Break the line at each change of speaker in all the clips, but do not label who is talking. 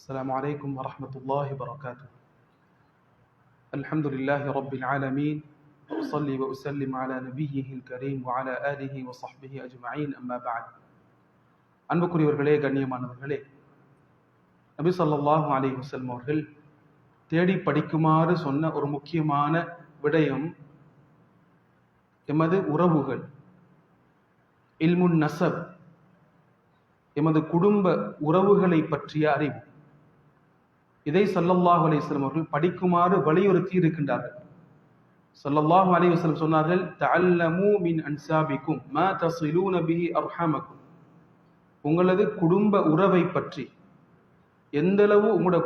السلام عليكم ورحمة الله وبركاته الحمد لله رب العالمين وأصلي وأسلم على نبيه الكريم وعلى آله وصحبه أجمعين أما بعد அன்புக்குரியவர்களே கண்ணியமானவர்களே நபி ஸல்லல்லாஹு அலைஹி வஸல்லம் அவர்கள் தேடி படிக்குமாறு சொன்ன ஒரு முக்கியமான விடயம் எமது உறவுகள் இல்முன் நசப் எமது குடும்ப உறவுகளை பற்றிய அறிவு இதை சல்லல்லாஹ் அலைஹிஸ்ஸலாம் அவர்கள் படிக்குமாறு வலியுறுத்தி இருக்கின்றார்கள். சல்லல்லாஹு அலைஹி சொன்னார்கள் தல்லமு மின் அன்சாபிக்கும் ம தஸிலூன பிஹி அர்ஹாமக்கும். உங்களது குடும்ப உறவை பற்றி எந்த அளவு உங்களோட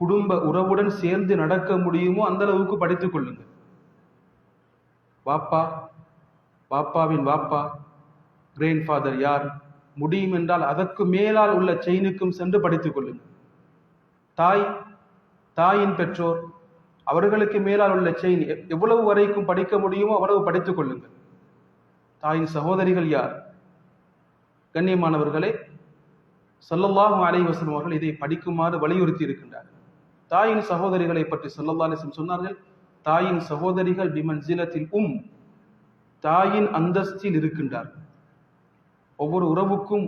குடும்ப உறவுடன் சேர்ந்து நடக்க முடியுமோ அந்த அளவுக்கு படித்துக் கொள்ளுங்கள். வாப்பா வாப்பாவின் வாப்பா கிரேண்ட் ஃபாதர் யார்? முடியும் என்றால் அதற்கு மேலால் உள்ள செயினுக்கும் சென்று படித்துக் கொள்ளுங்கள். தாய் தாயின் பெற்றோர் அவர்களுக்கு மேலால் உள்ள செயின் எ- எவ்வளவு வரைக்கும் படிக்க முடியுமோ அவ்வளவு படித்துக் கொள்ளுங்கள். தாயின் சகோதரிகள் யார்? கண்ணியமானவர்களே ஸல்லல்லாஹு அலைஹி வஸல்லம் அவர்கள் இதை படிக்குமாறு வலியுறுத்தி இருக்கின்றார்கள் தாயின் சகோதரிகளை பற்றி ஸல்லல்லாஹு அலைஹி சொன்னார்கள் தாயின் சகோதரிகள் பிமன்சிலத்தில் உம் தாயின் அந்தஸ்தில் இருக்கின்றார்கள் ஒவ்வொரு உறவுக்கும்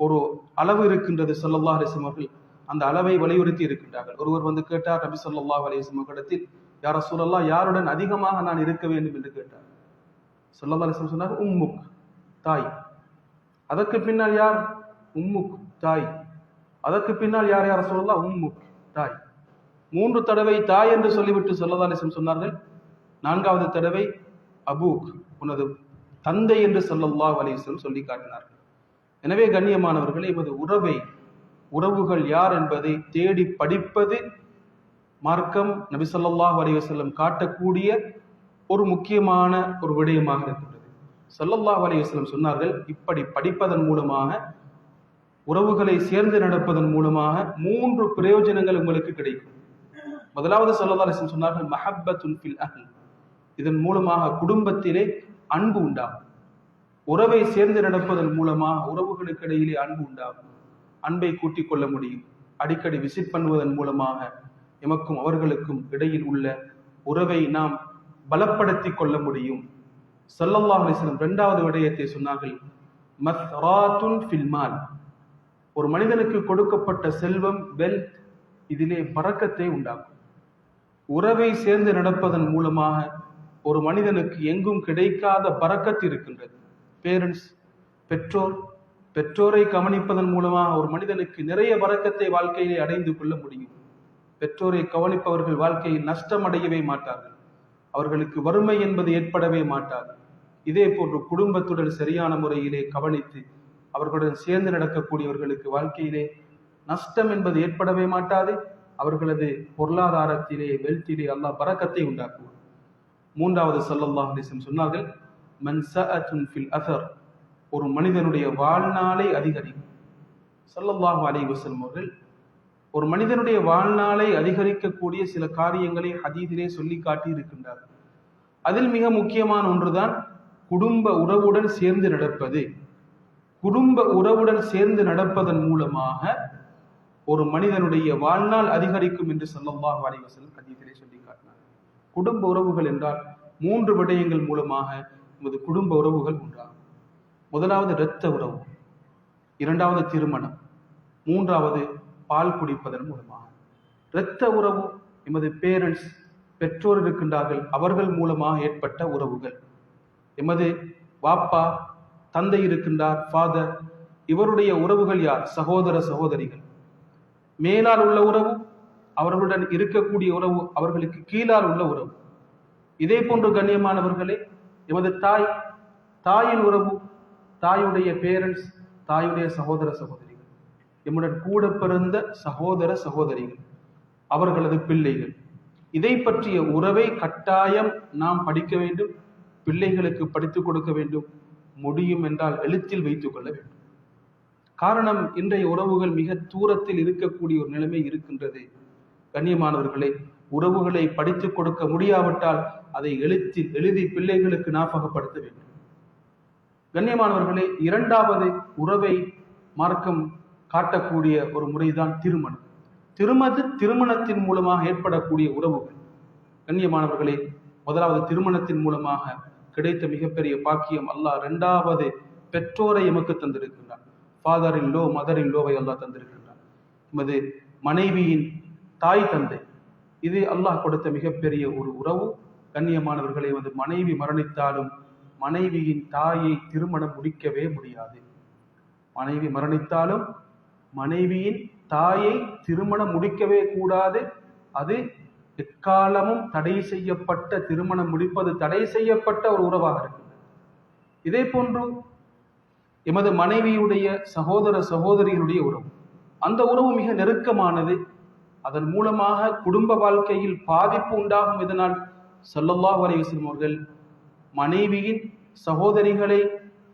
ஒரு அளவு இருக்கின்றது ஸல்லல்லாஹு அலிசம் அவர்கள். அந்த அளவை வலியுறுத்தி இருக்கின்றார்கள். ஒருவர் வந்து கேட்டார் நபி சொல்லா அலிஸ்லம் வஸல்லம் இடத்தில் யார் ரசூலல்லாஹ் யாருடன் அதிகமாக நான் இருக்க வேண்டும்? என்று கேட்டார். ஸல்லல்லாஹு அலிஸ்லம் சொன்னார் உம்முக் தாய். அதற்கு பின்னால் யார்? உம்முக் தாய். அதற்கு பின்னால் யார் யார சொல்லலாம் உம்முக் தாய். மூன்று தடவை தாய் என்று சொல்லிவிட்டு சொல்லதாலிசம் சொன்னார்கள். நான்காவது தடவை அபூக் உனது தந்தை என்று சொல்லல்லா அலிஸ்லம் சொல்லி காட்டினார்கள். எனவே கண்ணியமானவர்களே எமது உறவை உறவுகள் யார் என்பதை தேடி படிப்பது மார்க்கம் நபிசல்லாஹ் ஸல்லல்லாஹு காட்டக்கூடிய ஒரு முக்கியமான ஒரு விடயமாக இருக்கின்றது. சல்லல்லாஹ் அலைஹி சொன்னார்கள் இப்படி படிப்பதன் மூலமாக உறவுகளை சேர்ந்து நடப்பதன் மூலமாக மூன்று பிரயோஜனங்கள் உங்களுக்கு கிடைக்கும். முதலாவது ஸல்லல்லாஹு அலைஹி சொன்னார்கள் மஹப்பத்துன் ஃபில் அஹ்ல். இதன் மூலமாக குடும்பத்திலே அன்பு உண்டாகும். உறவை சேர்ந்து நடப்பதன் மூலமாக உறவுகளுக்கு இடையிலே அன்பு உண்டாகும். அன்பை கூட்டிக் கொள்ள முடியும். அடிக்கடி விசிட் பண்ணுவதன் மூலமாக எமக்கும் அவர்களுக்கும் இடையில் உள்ள உறவை நாம் பலப்படுத்தி கொள்ள முடியும். சல்லல்லாஹ் அலிஸ்லம் இரண்டாவது விடயத்தை சொன்னார்கள். மத்ராத்துன் ஃபில்மால் ஒரு மனிதனுக்கு கொடுக்கப்பட்ட செல்வம் வெல்த் இதிலே பறக்கத்தை உண்டாகும் உறவை சேர்ந்து நடப்பதன் மூலமாக ஒரு மனிதனுக்கு எங்கும் கிடைக்காத பறக்கத்து இருக்கின்றது. பேரண்ட்ஸ் பெற்றோர் பெற்றோரை கவனிப்பதன் மூலமாக ஒரு மனிதனுக்கு நிறைய வரக்கத்தை வாழ்க்கையிலே அடைந்து கொள்ள முடியும். பெற்றோரை கவனிப்பவர்கள் வாழ்க்கையில் நஷ்டம் அடையவே மாட்டார்கள். அவர்களுக்கு வறுமை என்பது ஏற்படவே மாட்டாது. இதே போன்று குடும்பத்துடன் சரியான முறையிலே கவனித்து அவர்களுடன் சேர்ந்து நடக்கக்கூடியவர்களுக்கு வாழ்க்கையிலே நஷ்டம் என்பது ஏற்படவே மாட்டாது. அவர்களது பொருளாதாரத்திலே வெல்த்திலே அல்லாஹ் பறக்கத்தை உண்டாக்குவார் மூன்றாவது சல்லல்லாஹ் சொன்னார்கள் மன் ஃபில் அசர் ஒரு மனிதனுடைய வாழ்நாளை அதிகரிக்கும். ஸல்லல்லாஹு அலைஹி வஸல்லம் அவர்கள் ஒரு மனிதனுடைய வாழ்நாளை அதிகரிக்கக்கூடிய சில காரியங்களை ஹதீதிலே சொல்லி காட்டி இருக்கின்றார் அதில் மிக முக்கியமான ஒன்றுதான் குடும்ப உறவுடன் சேர்ந்து நடப்பது. குடும்ப உறவுடன் சேர்ந்து நடப்பதன் மூலமாக ஒரு மனிதனுடைய வாழ்நாள் அதிகரிக்கும் என்று ஸல்லல்லாஹு அலைஹி வஸல்லம் ஹதீஸிலே சொல்லி காட்டினார். குடும்ப உறவுகள் என்றால் மூன்று விடயங்கள் மூலமாக நமது குடும்ப உறவுகள் உண்டாகும். முதலாவது இரத்த உறவு இரண்டாவது திருமணம் மூன்றாவது பால் குடிப்பதன் மூலமாக. இரத்த உறவு எமது பேரண்ட்ஸ் பெற்றோர் இருக்கின்றார்கள் அவர்கள் மூலமாக ஏற்பட்ட உறவுகள். எமது வாப்பா தந்தை இருக்கின்றார் ஃபாதர் இவருடைய உறவுகள் யார்? சகோதர சகோதரிகள். மேலால் உள்ள உறவு அவர்களுடன் இருக்கக்கூடிய உறவு அவர்களுக்கு கீழால் உள்ள உறவு. இதே போன்று கண்ணியமானவர்களே எமது தாய் தாயின் உறவு தாயுடைய பேரண்ட்ஸ் தாயுடைய சகோதர சகோதரிகள் எம்முடன் கூட பிறந்த சகோதர சகோதரிகள் அவர்களது பிள்ளைகள். இதை பற்றிய உறவை கட்டாயம் நாம் படிக்க வேண்டும் பிள்ளைகளுக்கு படித்துக் கொடுக்க வேண்டும் முடியும் என்றால் எழுத்தில் வைத்துக் கொள்ள வேண்டும். காரணம் இன்றைய உறவுகள் மிக தூரத்தில் இருக்கக்கூடிய ஒரு நிலைமை இருக்கின்றது. கண்ணியமானவர்களே உறவுகளை படித்துக் கொடுக்க முடியாவிட்டால் அதை எழுத்தில் எழுதி பிள்ளைகளுக்கு ஞாபகப்படுத்த வேண்டும். கண்ணியமானவர்களே இரண்டாவது உறவை மார்க்கம் காட்டக்கூடிய ஒரு முறைதான் திருமணம். திருமது திருமணத்தின் மூலமாக ஏற்படக்கூடிய உறவுகள். கண்ணியமானவர்களே முதலாவது திருமணத்தின் மூலமாக கிடைத்த மிகப்பெரிய பாக்கியம் அல்லாஹ் இரண்டாவது பெற்றோரை எமக்கு தந்திருக்கின்றான். Father in law mother in லோவை அல்லாஹ் தந்திருக்கின்றான். எமது மனைவியின் தாய் தந்தை இது அல்லாஹ் கொடுத்த மிகப்பெரிய ஒரு உறவு. கண்ணியமானவர்களை வந்து மனைவி மரணித்தாலும் மனைவியின் தாயை திருமணம் முடிக்கவே முடியாது. மனைவி மரணித்தாலும் மனைவியின் தாயை திருமணம் முடிக்கவே கூடாது. அது எக்காலமும் தடை செய்யப்பட்ட திருமணம் முடிப்பது தடை செய்யப்பட்ட ஒரு உறவாக இருக்கிறது இதே போன்று எமது மனைவியுடைய சகோதர சகோதரிகளுடைய உறவு. அந்த உறவு மிக நெருக்கமானது. அதன் மூலமாக குடும்ப வாழ்க்கையில் பாதிப்பு உண்டாகும். இதனால் ஸல்லல்லாஹு அலைஹி அவர்கள் மனைவியின் சகோதரிகளை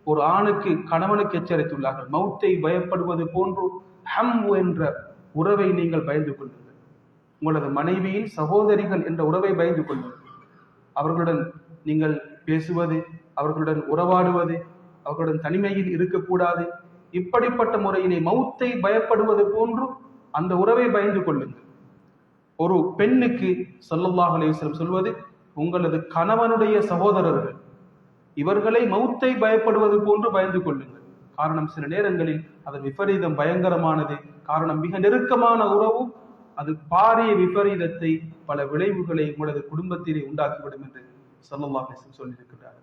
ஒரு ஆணுக்கு கணவனுக்கு எச்சரித்துள்ளார்கள். மௌத்தை பயப்படுவது போன்று ஹம் என்ற உறவை நீங்கள் பயந்து கொள்ளுங்கள். உங்களது மனைவியின் சகோதரிகள் என்ற உறவை பயந்து கொள்ளுங்கள். அவர்களுடன் நீங்கள் பேசுவது அவர்களுடன் உறவாடுவது அவர்களுடன் தனிமையில் இருக்கக்கூடாது. இப்படிப்பட்ட முறையிலே மௌத்தை பயப்படுவது போன்று அந்த உறவை பயந்து கொள்ளுங்கள். ஒரு பெண்ணுக்கு ஸல்லல்லாஹு அலைஹி சொல்வது உங்களது கணவனுடைய சகோதரர்கள். இவர்களை மௌத்தை பயப்படுவது போன்று பயந்து கொள்ளுங்கள். காரணம் சில நேரங்களில் அதன் விபரீதம் பயங்கரமானது. காரணம் மிக நெருக்கமான உறவு. அது பாரிய விபரீதத்தை பல விளைவுகளை உங்களது குடும்பத்திலே உண்டாக்கிவிடும் என்று ஸல்லல்லாஹு சொல்லியிருக்கிறார்.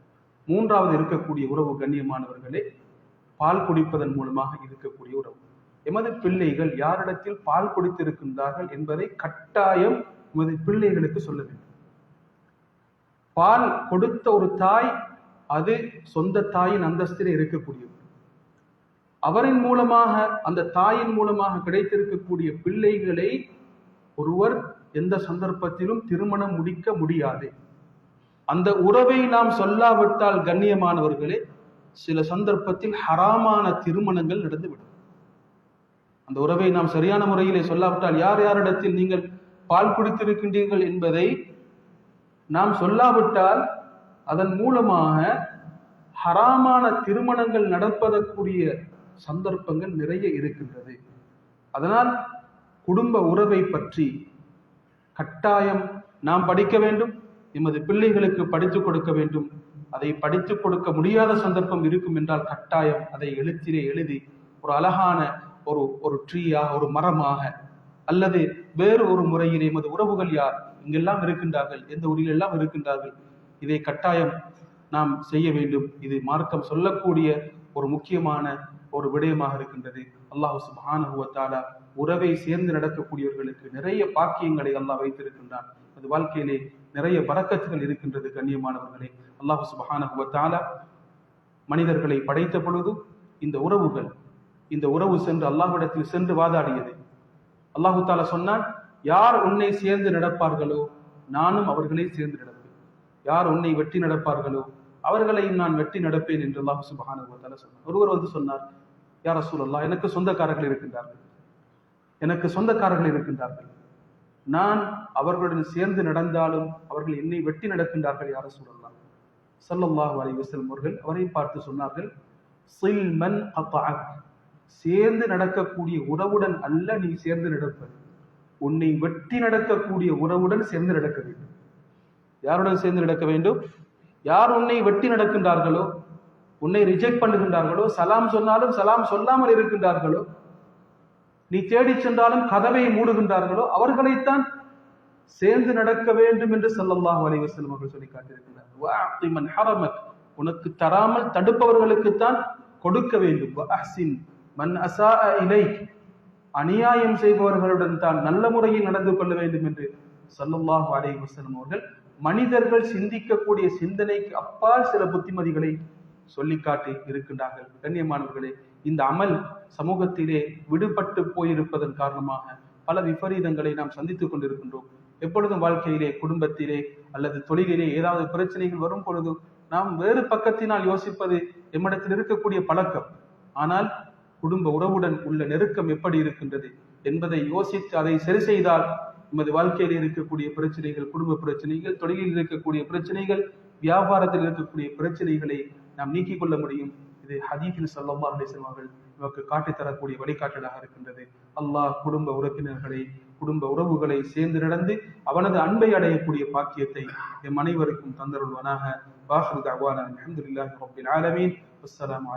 மூன்றாவது இருக்கக்கூடிய உறவு கண்ணியமானவர்களே பால் குடிப்பதன் மூலமாக இருக்கக்கூடிய உறவு. எமது பிள்ளைகள் யாரிடத்தில் பால் குடித்திருக்கின்றார்கள் என்பதை கட்டாயம் எமது பிள்ளைகளுக்கு சொல்ல வேண்டும். பால் கொடுத்த ஒரு தாய் அது சொந்த தாயின் அந்தஸ்தில் இருக்கக்கூடியவர் அவரின் மூலமாக அந்த தாயின் மூலமாக கிடைத்திருக்கக்கூடிய பிள்ளைகளை ஒருவர் எந்த சந்தர்ப்பத்திலும் திருமணம் முடிக்க முடியாது. அந்த உறவை நாம் சொல்லாவிட்டால் கண்ணியமானவர்களே சில சந்தர்ப்பத்தில் ஹராமான திருமணங்கள் நடந்துவிடும். அந்த உறவை நாம் சரியான முறையிலே சொல்லாவிட்டால் யார் யாரிடத்தில் நீங்கள் பால் குடித்திருக்கின்றீர்கள் என்பதை நாம் சொல்லாவிட்டால் அதன் மூலமாக ஹராமான திருமணங்கள் நடப்பதற்குரிய சந்தர்ப்பங்கள் நிறைய இருக்கின்றது. அதனால் குடும்ப உறவை பற்றி கட்டாயம் நாம் படிக்க வேண்டும். எமது பிள்ளைகளுக்கு படித்துக் கொடுக்க வேண்டும். அதை படித்துக் கொடுக்க முடியாத சந்தர்ப்பம் இருக்கும் என்றால் கட்டாயம் அதை எழுத்திலே எழுதி ஒரு அழகான ஒரு ஒரு ட்ரீயாக ஒரு மரமாக அல்லது வேறு ஒரு முறையில் எமது உறவுகள் யார் இங்கெல்லாம் இருக்கின்றார்கள் எந்த ஊரில் எல்லாம் இருக்கின்றார்கள் இதை கட்டாயம் நாம் செய்ய வேண்டும். இது மார்க்கம் சொல்லக்கூடிய ஒரு முக்கியமான ஒரு விடயமாக இருக்கின்றது. அல்லாஹ் சுபானுவத்தாலா உறவை சேர்ந்து நடக்கக்கூடியவர்களுக்கு நிறைய பாக்கியங்களை அல்லாஹ் வைத்திருக்கின்றான். அது வாழ்க்கையிலே நிறைய பறக்கத்துகள் இருக்கின்றது கண்ணியமானவர்களே. அல்லாஹ் சுப்ஹானஹு மனிதர்களை படைத்த பொழுது இந்த உறவுகள் இந்த உறவு சென்று அல்லாஹ்விடத்தில் சென்று வாதாடியது. அல்லாஹு தாலா சொன்னான் யார் உன்னை சேர்ந்து நடப்பார்களோ நானும் அவர்களை சேர்ந்து நடப்பேன். யார் உன்னை வெட்டி நடப்பார்களோ அவர்களையும் நான் வெட்டி நடப்பேன் என்று அல்லாஹ் சுபஹானஹு சொன்னார் ஒருவர் வந்து சொன்னார் யார் சூழல்லா எனக்கு சொந்தக்காரர்கள் இருக்கின்றார்கள். எனக்கு சொந்தக்காரர்கள் இருக்கின்றார்கள். நான் அவர்களுடன் சேர்ந்து நடந்தாலும் அவர்கள் என்னை வெட்டி நடக்கின்றார்கள் யார சூழல்லா ஸல்லல்லாஹு அலி வஸல்லம் அவர்கள் அவரையும் பார்த்து சொன்னார்கள் சில் சேர்ந்து நடக்கக்கூடிய உறவுடன் அல்ல நீ சேர்ந்து நடப்பது. உன்னை வெட்டி நடக்கக்கூடிய உறவுடன் சேர்ந்து நடக்க வேண்டும். யாருடன் சேர்ந்து நடக்க வேண்டும்? யார் உன்னை வெட்டி நடக்கின்றார்களோ உன்னை ரிஜெக்ட் பண்ணுகின்றார்களோ சலாம் சொன்னாலும் சலாம் சொல்லாமல் இருக்கின்றார்களோ நீ தேடிச் சென்றாலும் கதவை மூடுகின்றார்களோ அவர்களைத்தான் சேர்ந்து நடக்க வேண்டும் என்று ஸல்லல்லாஹு அலைஹி அவர்கள் சொல்லி காட்டியிருக்கின்றார். மன் உனக்கு தராமல் தடுப்பவர்களுக்குத்தான் கொடுக்க வேண்டும். மன் அசா இலை அநியாயம் செய்பவர்களுடன் தான் நல்ல முறையில் நடந்து கொள்ள வேண்டும் என்று ஸல்லல்லாஹு அலை வசலம் அவர்கள் மனிதர்கள் சிந்திக்கக்கூடிய சிந்தனைக்கு அப்பால் சில புத்திமதிகளை சொல்லி காட்டி இருக்கின்றார்கள். கண்ணியமானவர்களே இந்த அமல் சமூகத்திலே விடுபட்டு போயிருப்பதன் காரணமாக பல விபரீதங்களை நாம் சந்தித்துக் கொண்டிருக்கின்றோம். எப்பொழுதும் வாழ்க்கையிலே குடும்பத்திலே அல்லது தொழிலிலே ஏதாவது பிரச்சனைகள் வரும் பொழுது நாம் வேறு பக்கத்தினால் யோசிப்பது எம்மிடத்தில் இருக்கக்கூடிய பழக்கம். ஆனால் குடும்ப உறவுடன் உள்ள நெருக்கம் எப்படி இருக்கின்றது என்பதை யோசித்து அதை சரி செய்தால் நமது வாழ்க்கையில் இருக்கக்கூடிய பிரச்சனைகள் குடும்ப பிரச்சனைகள் தொழிலில் இருக்கக்கூடிய பிரச்சனைகள் வியாபாரத்தில் இருக்கக்கூடிய பிரச்சனைகளை நாம் நீக்கிக் கொள்ள முடியும். இது ஹதீஃபில் சல்லல்லாஹு அலைஹி அவர்கள் நமக்கு காட்டித் தரக்கூடிய வழிகாட்டலாக இருக்கின்றது. அல்லாஹ் குடும்ப உறுப்பினர்களை குடும்ப உறவுகளை சேர்ந்து நடந்து அவனது அன்பை அடையக்கூடிய பாக்கியத்தை எம் அனைவருக்கும் தந்தருள்வனாக. வாஹர் தவான அல்ஹம்துலில்லாஹி அஸ்ஸலாம் ஆலமீன். அஸ்ஸலாமு